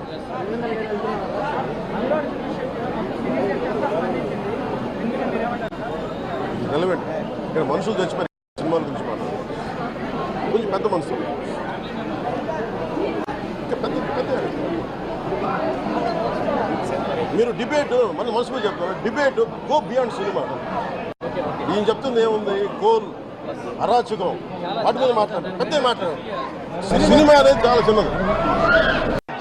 చేస్తాం రెలవెంట్ ఇక్కడ మనుషులు చచ్చిపోయి సినిమాల గురించి మాట్లాడారు కొంచెం పెద్ద మనుషులు. పెద్ద పెద్ద. మీరు డిబేట్ మన మనసు మీద చెప్తారు డిబేట్ గో బియాండ్ సినిమా ఈయన చెప్తుంది ఏముంది? గోల్ అరాచకం. వాటి మీద మాట్లాడారు పెద్ద మాట్లాడారు సినిమా అనేది చాలా చిన్నది.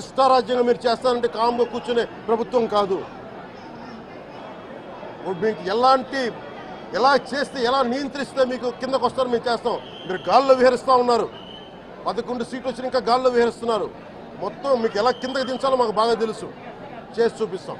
ఇష్టారాజ్యంగా మీరు చేస్తారంటే కామ్గా కూర్చునే ప్రభుత్వం కాదు. మీకు ఎలాంటి ఎలా చేస్తే ఎలా నియంత్రిస్తే మీకు కిందకు వస్తారు మేము చేస్తాం. మీరు గాల్లో విహరిస్తూ ఉన్నారు. పదకొండు సీట్లు వచ్చిన ఇంకా గాల్లో విహరిస్తున్నారు. మొత్తం మీకు ఎలా కిందకి దించాలో మాకు బాగా తెలుసు. చేసి చూపిస్తాం.